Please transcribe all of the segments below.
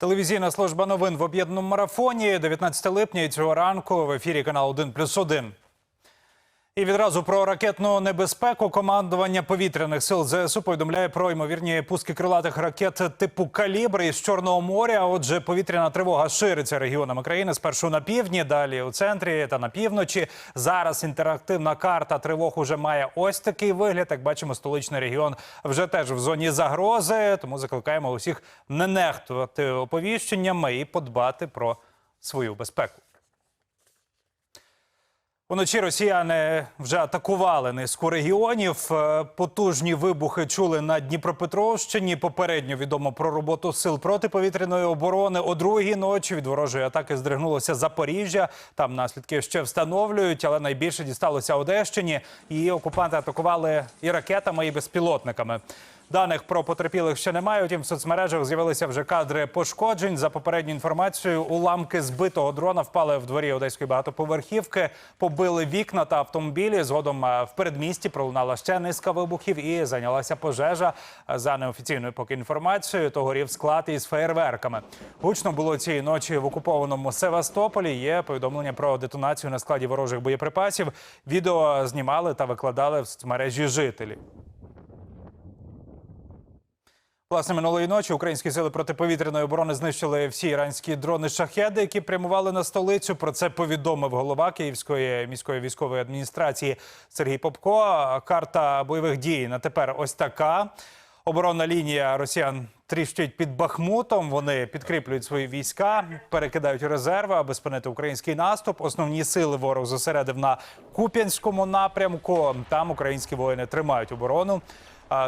Телевізійна служба новин в об'єднаному марафоні 19 липня і цього ранку в ефірі канал 1 плюс 1. І відразу про ракетну небезпеку командування повітряних сил ЗСУ повідомляє про ймовірні пуски крилатих ракет типу калібр із Чорного моря. Отже, повітряна тривога шириться регіонами країни спершу на півдні, далі у центрі та на півночі. Зараз інтерактивна карта тривог уже має ось такий вигляд. Як бачимо, столичний регіон вже теж в зоні загрози. Тому закликаємо усіх не нехтувати оповіщеннями і подбати про свою безпеку. Уночі росіяни вже атакували низку регіонів. Е, Потужні вибухи чули на Дніпропетровщині. Попередньо відомо про роботу сил протиповітряної оборони. О другій ночі від ворожої атаки здригнулося Запоріжжя. Там наслідки ще встановлюють, але найбільше дісталося Одещині. Її окупанти атакували і ракетами, і безпілотниками. Даних про потерпілих ще немає. Утім, в соцмережах з'явилися вже кадри пошкоджень. За попередньою інформацією, уламки збитого дрона впали в дворі одеської багатоповерхівки, побили вікна та автомобілі. Згодом е, в передмісті пролунала ще низка вибухів і зайнялася пожежа. За неофіційною поки інформацією, то горів склад із феєрверками. Гучно було цієї ночі в окупованому Севастополі. Є повідомлення про детонацію на складі ворожих боєприпасів. Відео знімали та викладали в соцмережі жителі. Власне, минулої ночі українські сили протиповітряної оборони знищили всі іранські дрони шахеди, які прямували на столицю. Про це повідомив голова Київської міської військової адміністрації Сергій Попко. Карта бойових дій на тепер ось така. Оборонна лінія росіян тріщить під Бахмутом. Вони підкріплюють свої війська, перекидають резерви, аби спинити український наступ. Основні сили ворог зосередив на Куп'янському напрямку. Там українські воїни тримають оборону.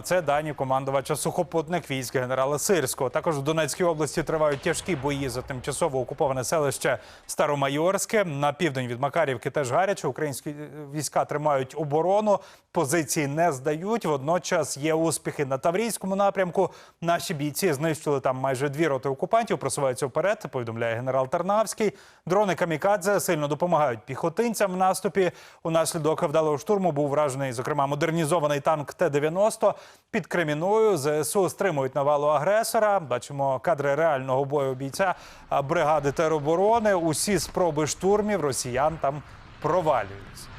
Це дані командувача сухопутних військ генерала Сирського. Також в Донецькій області тривають тяжкі бої за тимчасово окуповане селище Старомайорське. На південь від Макарівки теж гаряче. Українські е, війська тримають оборону, позиції не здають. Водночас є успіхи на Таврійському напрямку. Наші бійці знищили там майже дві роти окупантів. Просуваються вперед. Повідомляє генерал Тарнавський. Дрони камікадзе сильно допомагають піхотинцям в наступі. Унаслідок вдалого штурму був вражений, зокрема, модернізований танк Т-90. Під Креміною ЗСУ стримують навалу агресора. Бачимо кадри реального бою бійця бригади тероборони. Усі спроби штурмів росіян там провалюються.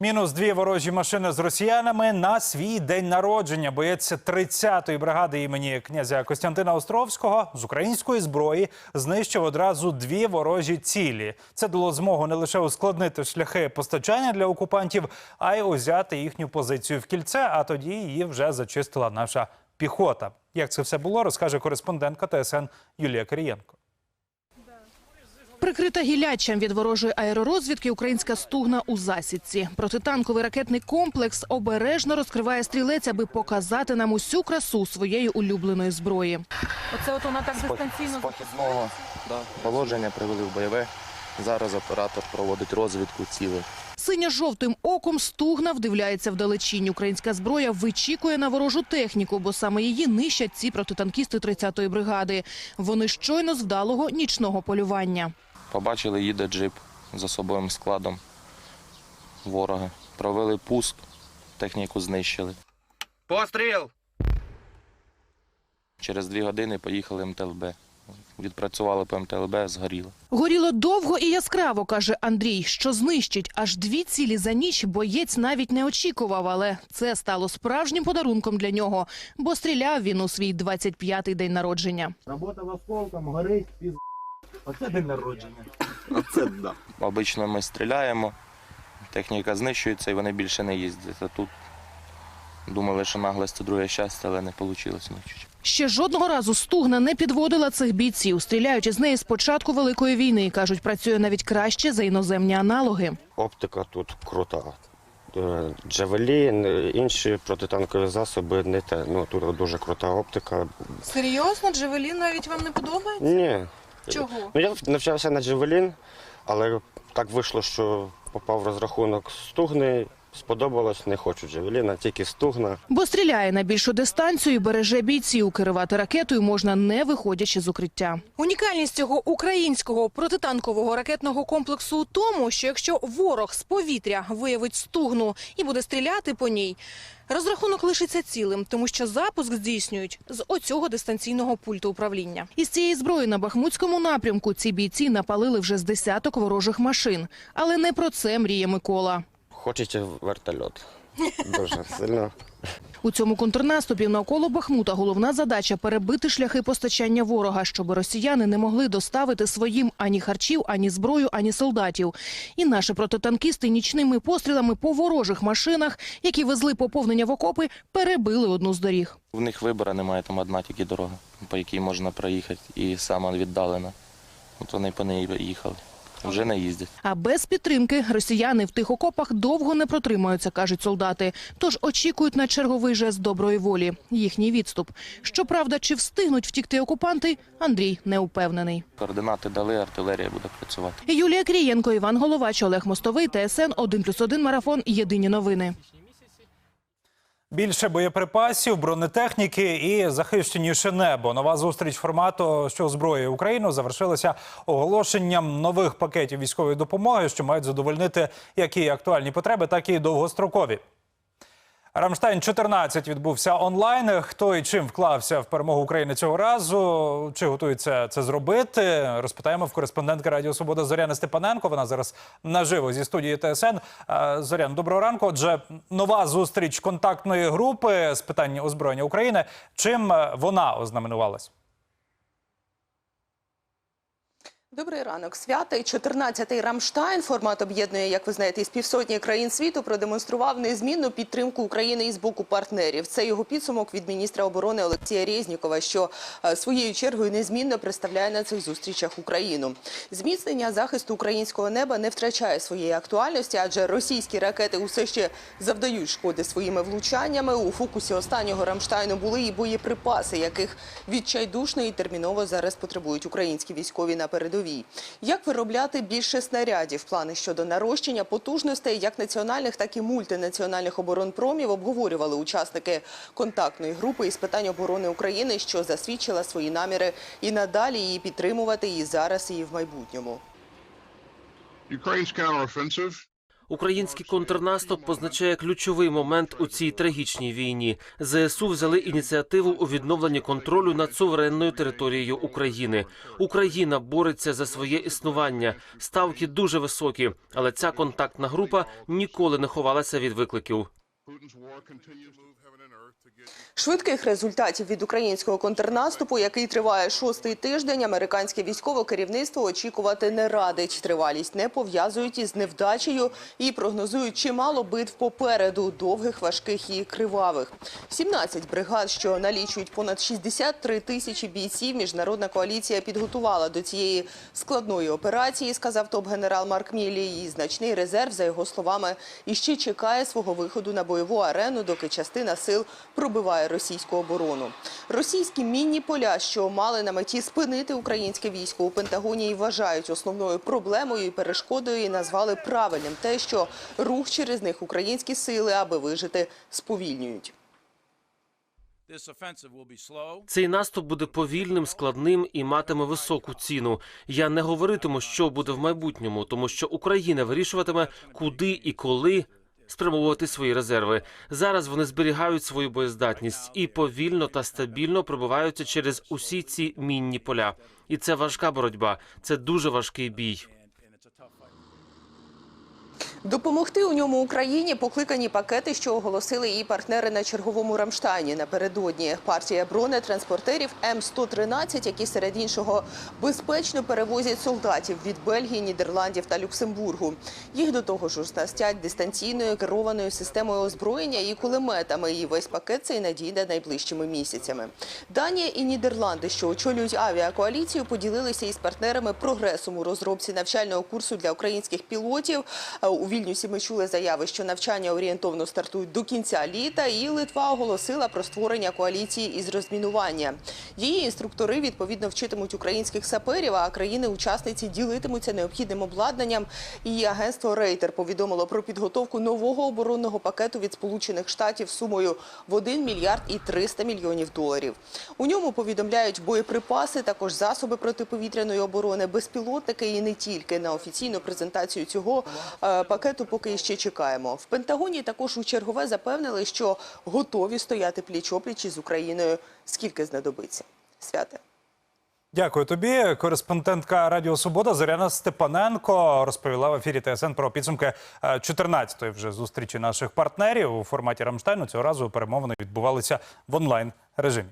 Мінус дві ворожі машини з росіянами на свій день народження. Боєць 30-ї бригади імені князя Костянтина Островського з української зброї знищив одразу дві ворожі цілі. Це дало змогу не лише ускладнити шляхи постачання для окупантів, а й узяти їхню позицію в кільце. А тоді її вже зачистила наша піхота. Як це все було, розкаже кореспондентка ТСН Юлія Кирієнко. Прикрита гілячем від ворожої аеророзвідки українська стугна у засідці. Протитанковий ракетний комплекс обережно розкриває стрілець, аби показати нам усю красу своєї улюбленої зброї. Оце от вона так З дистанційно похідного положення привели в бойове. Зараз оператор проводить розвідку цілей. Синьо-жовтим оком стугна вдивляється вдалечінь. Українська зброя вичікує на ворожу техніку, бо саме її нищать ці протитанкісти 30-ї бригади. Вони щойно з вдалого нічного полювання. Побачили, їде джип з особовим складом ворога. Провели пуск, техніку знищили. Постріл! Через дві години поїхали МТЛБ. Відпрацювали по МТЛБ, згоріло. Горіло довго і яскраво, каже Андрій, що знищить аж дві цілі за ніч. Боєць навіть не очікував, але це стало справжнім подарунком для нього, бо стріляв він у свій 25-й день народження. Работав осколком, горить, піз... Оце день народження. Обично ми стріляємо, техніка знищується і вони більше не їздять. А тут думали, що наглость це друге щастя, але не вийшло. Ще жодного разу стугна не підводила цих бійців, стріляючи з неї з початку великої війни. кажуть, працює навіть краще за іноземні аналоги. Оптика тут крута. Е, Джавелін, е, інші протитанкові засоби не те. Ну тут дуже крута оптика. серйозно, Джевелін навіть вам не подобається? Ні. Чого? Ну я навчався на Джевелін, але так вийшло, що попав в розрахунок стугни, сподобалось, не хочу Джавеліна, тільки стугна. Бо стріляє на більшу дистанцію і береже бійців. Керувати ракетою можна не виходячи з укриття. Унікальність цього українського протитанкового ракетного комплексу у тому, що якщо ворог з повітря виявить стугну і буде стріляти по ній, розрахунок лишиться цілим, тому що запуск здійснюють з оцього дистанційного пульту управління. Із цієї зброї на Бахмутському напрямку ці бійці напалили вже з десяток ворожих машин. Але не про це мріє Микола. Хочеться вертольот. Дуже сильно. У цьому контрнаступі навколо Бахмута головна задача перебити шляхи постачання ворога, щоб росіяни не могли доставити своїм ані харчів, ані зброю, ані солдатів. І наші протитанкісти нічними пострілами по ворожих машинах, які везли поповнення в окопи, перебили одну з доріг. В них вибору немає, там одна тільки дорога, по якій можна проїхати, і сама віддалена. От вони по неї їхали. Вже не їздять. А без підтримки росіяни в тих окопах довго не протримаються, кажуть солдати. Тож очікують на черговий жест доброї волі. Їхній відступ. Щоправда, чи встигнуть втікти окупанти, Андрій не упевнений. Координати дали, артилерія буде працювати. Юлія Крієнко, Іван Головач, Олег Мостовий, ТСН 1+,1 Марафон. Єдині новини. Більше боєприпасів, бронетехніки і захищеніше небо. Нова зустріч формату, що озброює Україну, завершилася оголошенням нових пакетів військової допомоги, що мають задовольнити як і актуальні потреби, так і довгострокові. Рамштайн 14 відбувся онлайн. Хто і чим вклався в перемогу України цього разу? Чи готується це зробити? Розпитаємо в кореспондентки Радіо Свобода Зоряни Степаненко. Вона зараз наживо зі студії ТСН. Зорян, доброго ранку. Отже, нова зустріч контактної групи з питань озброєння України. Чим е, вона ознаменувалась? Добрий ранок. Святий 14-й Рамштайн. Формат об'єднує, як ви знаєте, із півсотні країн світу. Продемонстрував незмінну підтримку України із боку партнерів. Це його підсумок від міністра оборони Олексія Резнікова, що е, своєю чергою незмінно представляє на цих зустрічах Україну. Зміцнення захисту українського неба не втрачає своєї актуальності, адже російські ракети усе ще завдають шкоди своїми влучаннями. У фокусі останнього Рамштайну були і боєприпаси, яких відчайдушно і терміново зараз потребують українські військові на передовій. Як виробляти більше снарядів? Плани щодо нарощення потужностей як національних, так і мультинаціональних оборонпромів обговорювали учасники контактної групи із питань оборони України, що засвідчила свої наміри і надалі її підтримувати і зараз, і в майбутньому. Ukraine's counteroffensive Український контрнаступ позначає ключовий момент у цій трагічній війні. ЗСУ взяли ініціативу у відновленні контролю над суверенною територією України. Україна бореться за своє існування. Ставки дуже високі, але ця контактна група ніколи не ховалася від викликів. Швидких результатів від українського контрнаступу, який триває шостий тиждень, американське військове керівництво очікувати не радить. Тривалість не пов'язують із невдачею і прогнозують чимало битв попереду, довгих, важких і кривавих. 17 бригад, що налічують понад 63 тисячі бійців, міжнародна коаліція підготувала до цієї складної операції, сказав топ-генерал Марк Мілі. І значний резерв, за його словами, іще чекає свого виходу на бойову арену, доки частина сил пробиває російську оборону. Російські мінні поля, що мали на меті спинити українське військо у Пентагоні, і вважають основною проблемою і перешкодою, і назвали правильним те, що рух через них українські сили, аби вижити, сповільнюють. Цей наступ буде повільним, складним і матиме високу ціну. Я не говоритиму, що буде в майбутньому, тому що Україна вирішуватиме, куди і коли спрямовувати свої резерви. Зараз вони зберігають свою боєздатність і повільно та стабільно пробиваються через усі ці мінні поля. І це важка боротьба. Це дуже важкий бій. Допомогти у ньому Україні покликані пакети, що оголосили її партнери на черговому Рамштайні напередодні. Партія бронетранспортерів М113, які серед іншого безпечно перевозять солдатів від Бельгії, Нідерландів та Люксембургу. Їх до того ж оснастять дистанційною керованою системою озброєння і кулеметами. І весь пакет цей надійде найближчими місяцями. Данія і Нідерланди, що очолюють авіакоаліцію, поділилися із партнерами прогресом у розробці навчального курсу для українських пілотів. Е, Вільнюсі ми чули заяви, що навчання орієнтовно стартують до кінця літа, і Литва оголосила про створення коаліції із розмінування. Її інструктори відповідно вчитимуть українських саперів, а країни-учасниці ділитимуться необхідним обладнанням. І агентство Рейтер повідомило про підготовку нового оборонного пакету від Сполучених Штатів сумою в 1 мільярд і 300 мільйонів доларів. У ньому повідомляють боєприпаси, також засоби протиповітряної оборони, безпілотники і не тільки. На офіційну презентацію цього е, пакету поки ще чекаємо. В Пентагоні також у чергове запевнили, що готові стояти пліч-опліч із Україною. Скільки знадобиться? Святе. Дякую тобі. Кореспондентка Радіо Свобода Зоряна Степаненко розповіла в ефірі ТСН про підсумки е, 14-ї вже зустрічі наших партнерів у форматі Рамштайну. Цього разу перемовини відбувалися в онлайн режимі.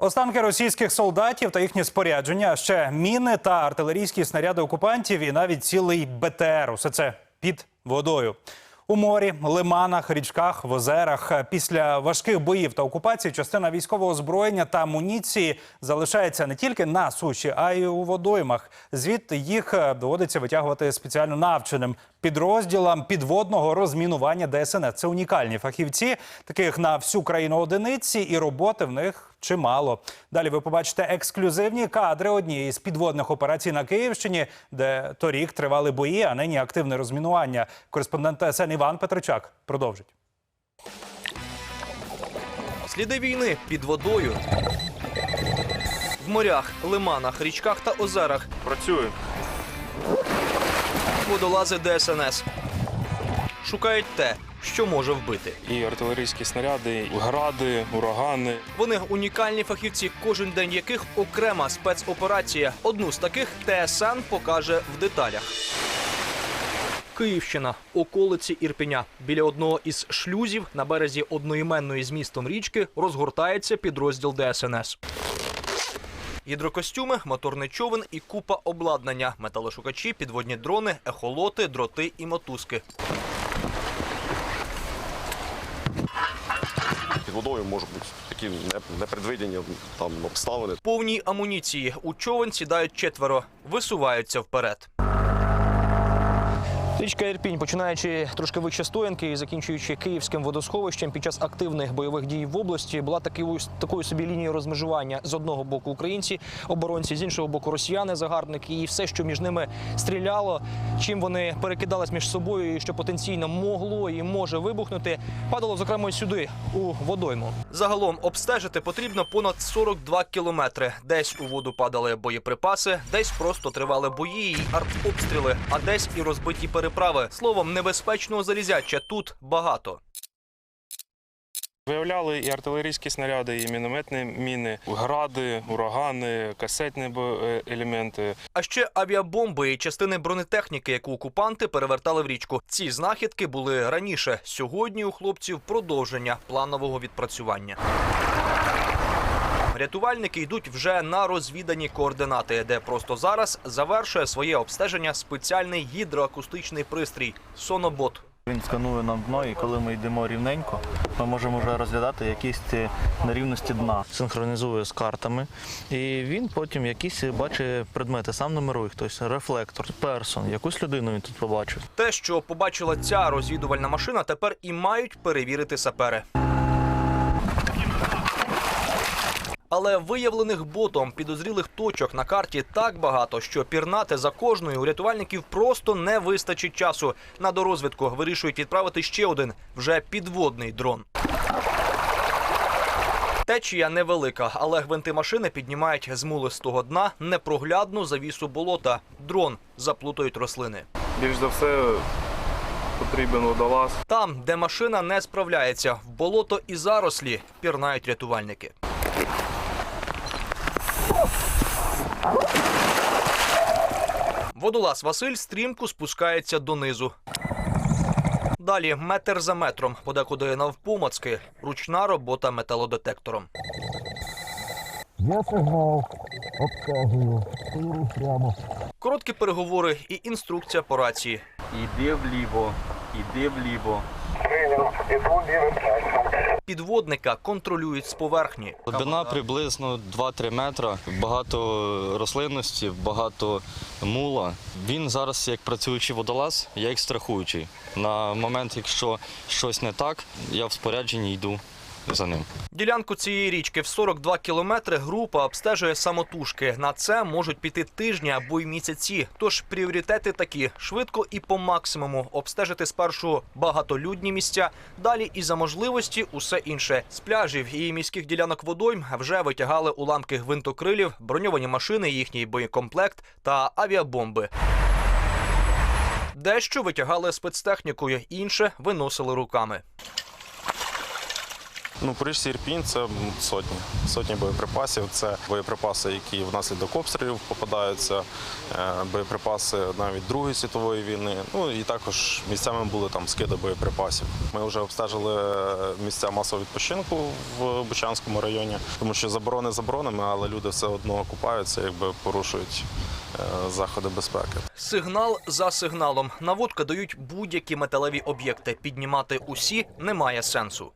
Останки російських солдатів та їхнє спорядження, ще міни та артилерійські снаряди окупантів, і навіть цілий БТР. Усе це під водою. У морі, лиманах, річках, в озерах після важких боїв та окупації частина військового озброєння та амуніції залишається не тільки на суші, а й у водоймах. Звідти їх е, доводиться витягувати спеціально навченим підрозділам підводного розмінування ДСНС. Це унікальні фахівці, таких на всю країну одиниці, і роботи в них чимало. Далі ви побачите ексклюзивні кадри однієї з підводних операцій на Київщині, де торік тривали бої, а нині активне розмінування. Кореспондент ТСН Іван Петричак продовжить. Сліди війни під водою. В морях, лиманах, річках та озерах. Працює. Водолази ДСНС. Шукають те, що може вбити. і артилерійські снаряди, і гради, урагани. Вони унікальні фахівці, кожен день яких окрема спецоперація. Одну з таких ТСН покаже в деталях. Київщина, околиці Ірпеня. Біля одного із шлюзів на березі одноіменної з містом річки розгортається підрозділ ДСНС. Гідрокостюми, моторний човен і купа обладнання, металошукачі, підводні дрони, ехолоти, дроти і мотузки. Під водою можуть бути такі не- непредвидені там обставини. Повній амуніції у човен сідають четверо, висуваються вперед. Річка Ірпінь, починаючи трошки вище стоянки і закінчуючи київським водосховищем під час активних бойових дій в області, була такою, такою собі лінією розмежування з одного боку українці, оборонці, з іншого боку росіяни, загарбники, і все, що між ними стріляло, чим вони перекидались між собою, і що потенційно могло і може вибухнути, падало зокрема сюди, у водойму. Загалом обстежити потрібно понад 42 кілометри. Десь у воду падали боєприпаси, десь просто тривали бої і артобстріли, а десь і розбиті переправи. Словом, небезпечного залізяча тут багато. Виявляли і артилерійські снаряди, і мінометні міни, гради, урагани, касетні е, елементи. А ще авіабомби і частини бронетехніки, яку окупанти перевертали в річку. Ці знахідки були раніше. Сьогодні у хлопців продовження планового відпрацювання. Рятувальники йдуть вже на розвідані координати, де просто зараз завершує своє обстеження спеціальний гідроакустичний пристрій сонобот. Він сканує нам дно, і коли ми йдемо рівненько, ми можемо вже розглядати якісь нерівності дна. Синхронізує з картами, і він потім якісь бачить предмети, сам нумерує хтось, рефлектор, персон, якусь людину він тут побачив. Те, що побачила ця розвідувальна машина, тепер і мають перевірити сапери. Але виявлених ботом підозрілих точок на карті так багато, що пірнати за кожною у рятувальників просто не вистачить часу. На дорозвідку вирішують відправити ще один вже підводний дрон. Течія невелика, але гвинти машини піднімають з мулистого дна непроглядну завісу болота. Дрон заплутають рослини. Більш за все потрібен водолаз. Там, де машина не справляється, в болото і зарослі пірнають рятувальники. Водолаз Василь стрімко спускається донизу. Далі метр за метром, подекуди навпомацки, ручна робота металодетектором. Я сигнал, прямо. Короткі переговори і інструкція по рації. Іди вліво, іди вліво. Підводника контролюють з поверхні. Глибина приблизно 2-3 метри, багато рослинності, багато мула. Він зараз як працюючий водолаз, я як страхуючий. На момент, якщо щось не так, я в спорядженні йду за ним. Ділянку цієї річки в 42 кілометри група обстежує самотужки. На це можуть піти тижні або й місяці. Тож пріоритети такі: швидко і по максимуму обстежити спершу багатолюдні місця, далі і за можливості усе інше. З пляжів і міських ділянок водойм вже витягали уламки гвинтокрилів, броньовані машини, їхній боєкомплект та авіабомби. Дещо витягали спецтехнікою, інше виносили руками. Ну, по річці Ірпінь це сотні. Сотні боєприпасів. Це боєприпаси, які внаслідок обстрілів попадаються, е, боєприпаси навіть Другої світової війни. Ну і також місцями були там скиди боєприпасів. Ми вже обстежили е, місця масового відпочинку в Бучанському районі, тому що заборони заборонами, але люди все одно купаються, якби порушують е, заходи безпеки. Сигнал за сигналом. Наводка дають будь-які металеві об'єкти. Піднімати усі немає сенсу.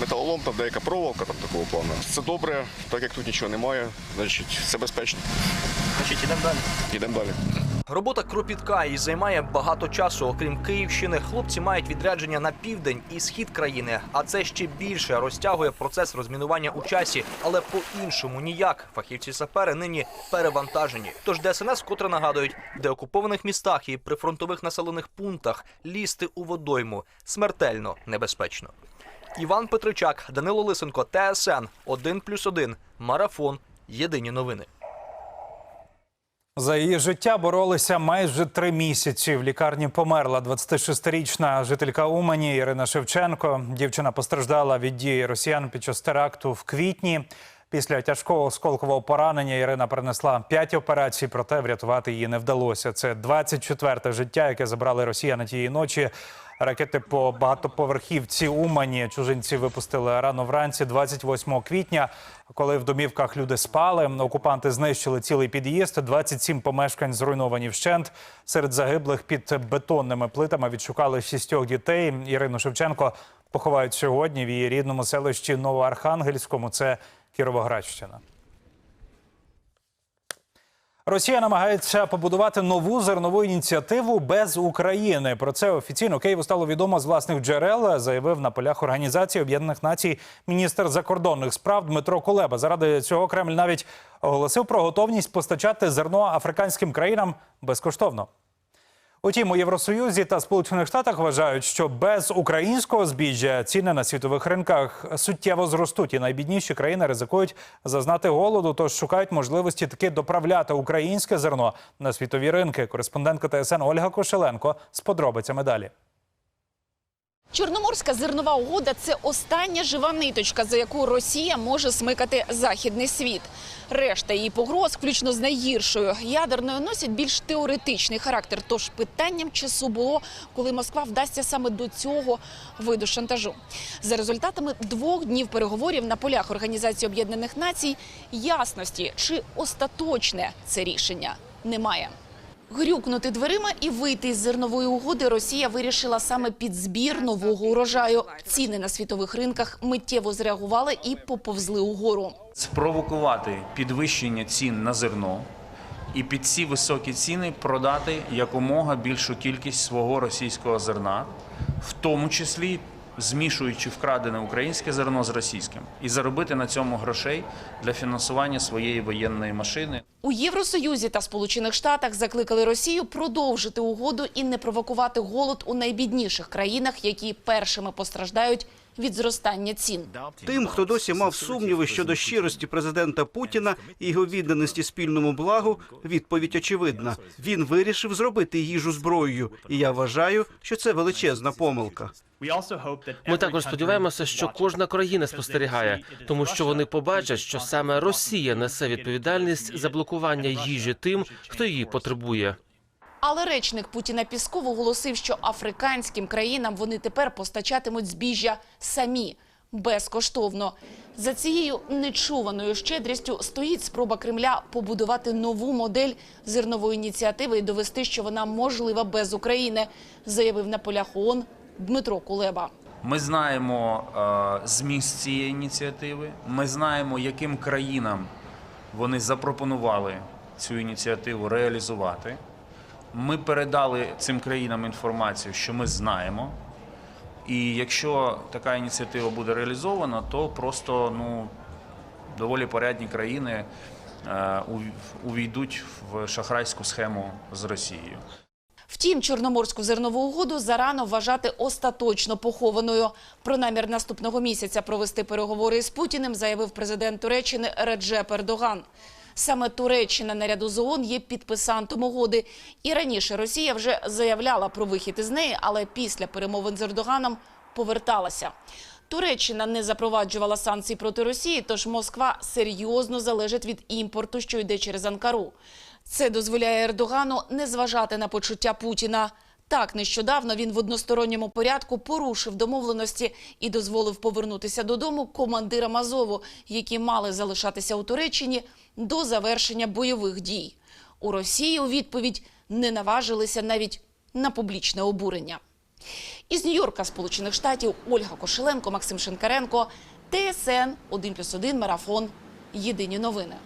Металолом, там деяка проволока там такого плану. Це добре, так як тут нічого немає, значить все безпечно. Значить, ідемо далі. Йдемо далі. Робота кропітка і займає багато часу. Окрім Київщини, хлопці мають відрядження на південь і схід країни. А це ще більше розтягує процес розмінування у часі, але по-іншому ніяк. Фахівці сапери нині перевантажені. Тож ДСНС вкотре нагадують, де окупованих містах і прифронтових населених пунктах лізти у водойму смертельно небезпечно. Іван Петричак, Данило Лисенко, ТСН 1+,1, Марафон. Єдині новини. За її життя боролися майже три місяці. В лікарні померла 26-річна жителька Умані Ірина Шевченко. Дівчина постраждала від дії росіян під час теракту в квітні. Після тяжкого осколкового поранення Ірина перенесла п'ять операцій, проте врятувати її не вдалося. Це 24-те життя, яке забрали росіяни тієї ночі. Ракети по багатоповерхівці Умані чужинці випустили рано вранці, 28 квітня. Коли в домівках люди спали, окупанти знищили цілий під'їзд. 27 помешкань зруйновані вщент. Серед загиблих під бетонними плитами відшукали шістьох дітей. Ірину Шевченко поховають сьогодні в її рідному селищі Новоархангельському. Це Кіровоградщина. Росія намагається побудувати нову зернову ініціативу без України. Про це офіційно Києву стало відомо з власних джерел. Заявив на полях Організації Об'єднаних Націй міністр закордонних справ Дмитро Кулеба. Заради цього Кремль навіть оголосив про готовність постачати зерно африканським країнам безкоштовно. Утім, у Євросоюзі та Сполучених Штатах вважають, що без українського збіжжя ціни на світових ринках суттєво зростуть, і найбідніші країни ризикують зазнати голоду, тож шукають можливості таки доправляти українське зерно на світові ринки. Кореспондентка ТСН Ольга Кошеленко з подробицями далі. Чорноморська зернова угода це остання жива ниточка, за яку Росія може смикати західний світ. Решта її погроз, включно з найгіршою ядерною, носять більш теоретичний характер. Тож питанням часу було, коли Москва вдасться саме до цього виду шантажу. За результатами двох днів переговорів на полях Організації Об'єднаних Націй ясності чи остаточне це рішення немає. Грюкнути дверима і вийти із зернової угоди Росія вирішила саме під збір нового урожаю. Ціни на світових ринках миттєво зреагували і поповзли угору. спровокувати підвищення цін на зерно і під ці високі ціни продати якомога більшу кількість свого російського зерна, в тому числі змішуючи вкрадене українське зерно з російським, і заробити на цьому грошей для фінансування своєї воєнної машини. У Євросоюзі та Сполучених Штатах закликали Росію продовжити угоду і не провокувати голод у найбідніших країнах, які першими постраждають від зростання цін. Тим, хто досі мав сумніви щодо щирості президента Путіна і його відданості спільному благу, відповідь очевидна. Він вирішив зробити їжу зброєю, і я вважаю, що це величезна помилка. Ми також сподіваємося, що кожна країна спостерігає, тому що вони побачать, що саме Росія несе відповідальність за блокування їжі тим, хто її потребує. Але речник Путіна Пісков оголосив, що африканським країнам вони тепер постачатимуть збіжжя самі безкоштовно. За цією нечуваною щедрістю стоїть спроба Кремля побудувати нову модель зернової ініціативи і довести, що вона можлива без України, заявив на полях ООН Дмитро Кулеба. Ми знаємо е, зміст цієї ініціативи. Ми знаємо, яким країнам вони запропонували цю ініціативу реалізувати. Ми передали цим країнам інформацію, що ми знаємо. І якщо така ініціатива буде реалізована, то просто ну, доволі порядні країни е, увійдуть в шахрайську схему з Росією. Втім, Чорноморську зернову угоду зарано вважати остаточно похованою. Про намір наступного місяця провести переговори з Путіним заявив президент Туреччини Реджеп Ердоган. Саме Туреччина наряду з ООН є підписантом угоди. І раніше Росія вже заявляла про вихід із неї, але після перемовин з Ердоганом поверталася. Туреччина не запроваджувала санкцій проти Росії, тож Москва серйозно залежить від імпорту, що йде через Анкару. Це дозволяє Ердогану не зважати на почуття Путіна. Так, нещодавно він в односторонньому порядку порушив домовленості і дозволив повернутися додому командирам Азову, які мали залишатися у Туреччині до завершення бойових дій. У Росії у відповідь не наважилися навіть на публічне обурення. Із Нью-Йорка, Сполучених Штатів, Ольга Кошеленко, Максим Шинкаренко, ТСН 1+,1 Марафон. Єдині новини.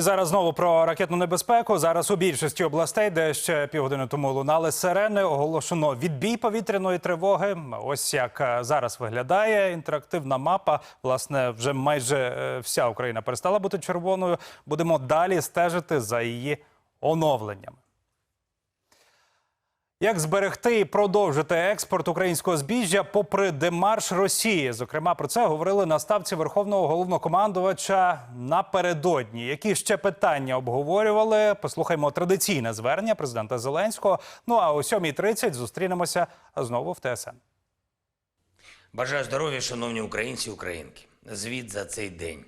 І зараз знову про ракетну небезпеку. Зараз у більшості областей, де ще півгодини тому лунали сирени, оголошено відбій повітряної тривоги. Ось як е, зараз виглядає інтерактивна мапа. Власне, вже майже е, вся Україна перестала бути червоною. Будемо далі стежити за її оновленнями. Як зберегти і продовжити експорт українського збіжжя попри демарш Росії? Зокрема, про це говорили на ставці верховного головнокомандувача напередодні. Які ще питання обговорювали? Послухаймо традиційне звернення президента Зеленського. Ну а о 7.30 зустрінемося знову в ТСН. Бажаю здоров'я, шановні українці і українки. Звіт за цей день.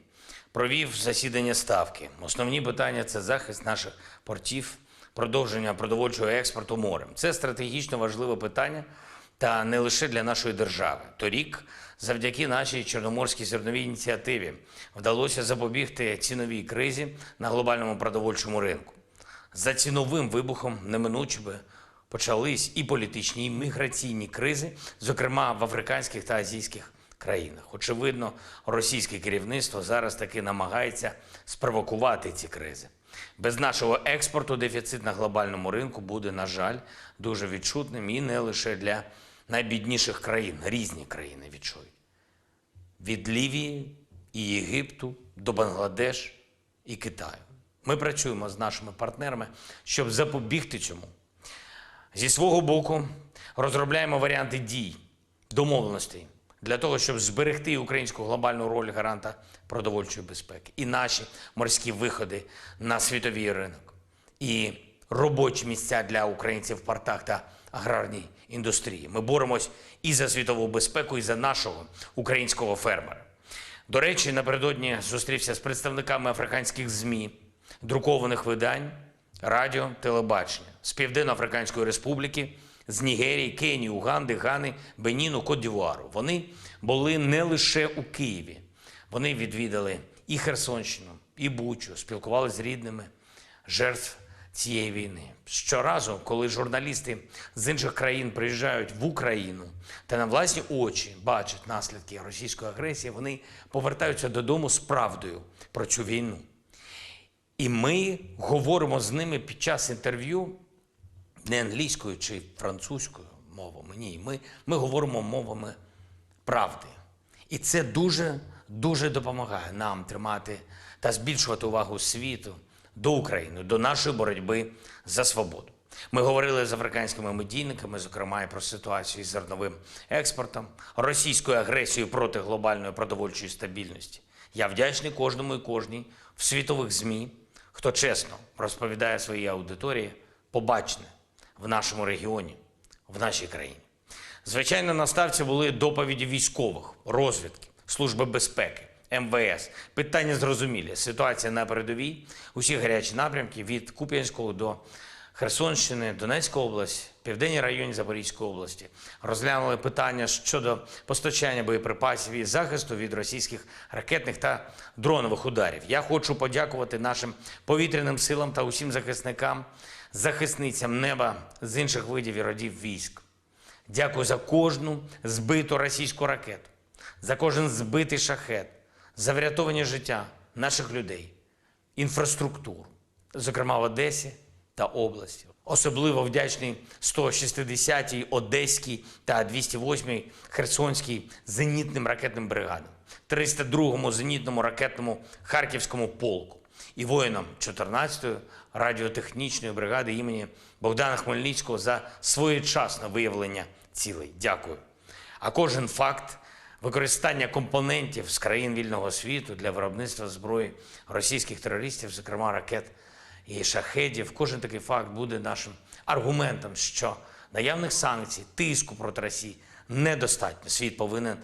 Провів засідання ставки. Основні питання це захист наших портів, продовження продовольчого експорту морем. Це стратегічно важливе питання, та не лише для нашої держави. Торік, завдяки нашій чорноморській зерновій ініціативі, вдалося запобігти ціновій кризі на глобальному продовольчому ринку. За ціновим вибухом неминуче би почались і політичні, і міграційні кризи, зокрема в африканських та азійських країнах. Очевидно, російське керівництво зараз таки намагається спровокувати ці кризи. Без нашого експорту дефіцит на глобальному ринку буде, на жаль, дуже відчутним і не лише для найбідніших країн. Різні країни відчують. Від Лівії і Єгипту до Бангладеш і Китаю. Ми працюємо з нашими партнерами, щоб запобігти цьому. Зі свого боку розробляємо варіанти дій, домовленостей для того, щоб зберегти українську глобальну роль гаранта продовольчої безпеки і наші морські виходи на світовий ринок, і робочі місця для українців в портах та аграрній індустрії. Ми боремось і за світову безпеку, і за нашого українського фермера. До речі, напередодні зустрівся з представниками африканських ЗМІ, друкованих видань, радіо, телебачення з Південно-Африканської Республіки, з Нігерії, Кенії, Уганди, Гани, Беніну, Кот-Дівуару. Вони були не лише у Києві. Вони відвідали і Херсонщину, і Бучу, спілкувалися з рідними жертв цієї війни. Щоразу, коли журналісти з інших країн приїжджають в Україну та на власні очі бачать наслідки російської агресії, вони повертаються додому з правдою про цю війну. І ми говоримо з ними під час інтерв'ю не англійською чи французькою мовами. Ні, ми, ми говоримо мовами правди. І це дуже дуже допомагає нам тримати та збільшувати увагу світу до України, до нашої боротьби за свободу. Ми говорили з африканськими медійниками, зокрема і про ситуацію із зерновим експортом, російською агресією проти глобальної продовольчої стабільності. Я вдячний кожному і кожній в світових ЗМІ, хто чесно розповідає своїй аудиторії побачене в нашому регіоні, в нашій країні. Звичайно, на ставці були доповіді військових, розвідки, служби безпеки, МВС. Питання зрозумілі. Ситуація на передовій, усі гарячі напрямки від Куп'янського до Херсонщини, Донецька область, південні районі Запорізької області. Розглянули питання щодо постачання боєприпасів і захисту від російських ракетних та дронових ударів. Я хочу подякувати нашим повітряним силам та усім захисникам, захисницям неба з інших видів і родів військ. Дякую за кожну збиту російську ракету, за кожен збитий шахет, за врятовані життя наших людей, інфраструктуру, зокрема в Одесі та області. Особливо вдячний 160-й Одеській та 208-й Херсонській зенітним ракетним бригадам, 302-му зенітному ракетному Харківському полку і воїнам 14-ї радіотехнічної бригади імені Богдана Хмельницького за своєчасне виявлення цілей. Дякую. А кожен факт використання компонентів з країн вільного світу для виробництва зброї російських терористів, зокрема ракет і шахедів, кожен такий факт буде нашим аргументом, що наявних санкцій, тиску проти Росії недостатньо. Світ повинен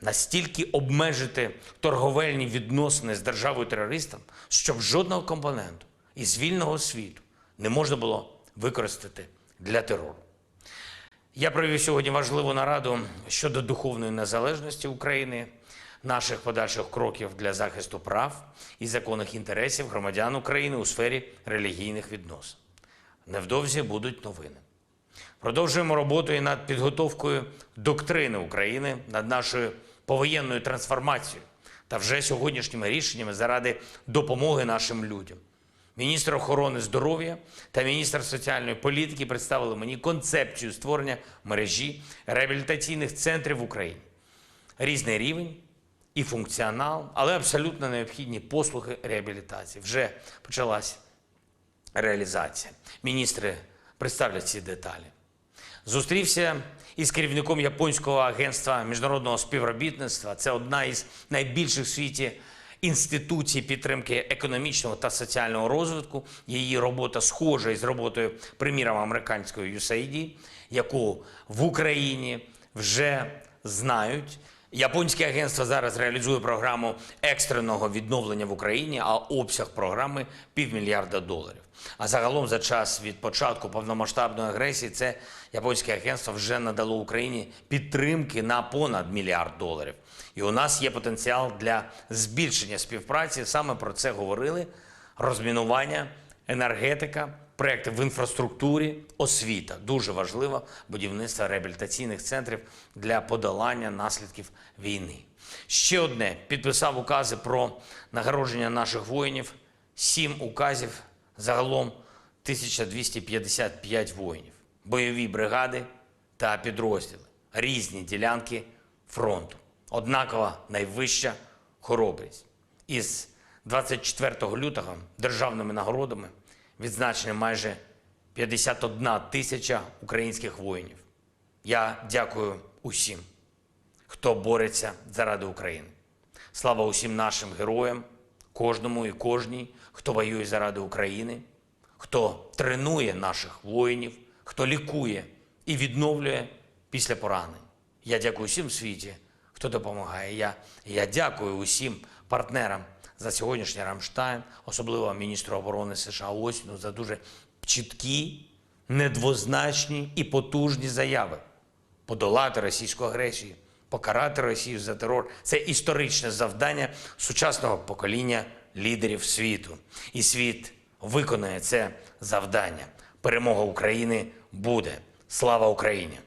настільки обмежити торговельні відносини з державою терористом, щоб жодного компоненту із вільного світу не можна було використати для терору. Я провів сьогодні важливу нараду щодо духовної незалежності України, наших подальших кроків для захисту прав і законних інтересів громадян України у сфері релігійних відносин. Невдовзі будуть новини. Продовжуємо роботу і над підготовкою доктрини України, над нашою повоєнною трансформацією та вже сьогоднішніми рішеннями заради допомоги нашим людям. Міністр охорони здоров'я та міністр соціальної політики представили мені концепцію створення мережі реабілітаційних центрів в Україні. Різний рівень і функціонал, але абсолютно необхідні послуги реабілітації. Вже почалась реалізація. Міністри представлять ці деталі. Зустрівся із керівником японського агентства міжнародного співробітництва. Це одна із найбільших в світі інституцій підтримки економічного та соціального розвитку. Її робота схожа із роботою, приміром, американської USAID, яку в Україні вже знають. Японське агентство зараз реалізує програму екстреного відновлення в Україні, а обсяг програми півмільярда доларів. А загалом за час від початку повномасштабної агресії це японське агентство вже надало Україні підтримки на понад мільярд доларів. І у нас є потенціал для збільшення співпраці. Саме про це говорили розмінування, енергетика, проекти в інфраструктурі, освіта. Дуже важливо будівництво реабілітаційних центрів для подолання наслідків війни. Ще одне підписав укази про нагородження наших воїнів. Сім указів загалом 1255 воїнів, бойові бригади та підрозділи, різні ділянки фронту. Однакова найвища хоробрість. Із 24 лютого державними нагородами відзначені майже 51 тисяча українських воїнів. Я дякую усім, хто бореться заради України. Слава усім нашим героям, кожному і кожній, хто воює заради України, хто тренує наших воїнів, хто лікує і відновлює після поранень. Я дякую всім в світі, хто допомагає. Я, я дякую усім партнерам за сьогоднішній Рамштайн, особливо міністру оборони США Осіну за дуже чіткі, недвозначні і потужні заяви. Подолати російську агресію, покарати Росію за терор це історичне завдання сучасного покоління лідерів світу. І світ виконає це завдання. Перемога України буде. Слава Україні!